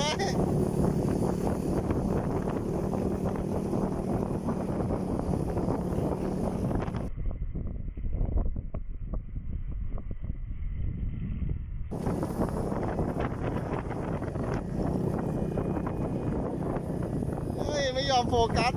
มาไม่ยอมโฟกัส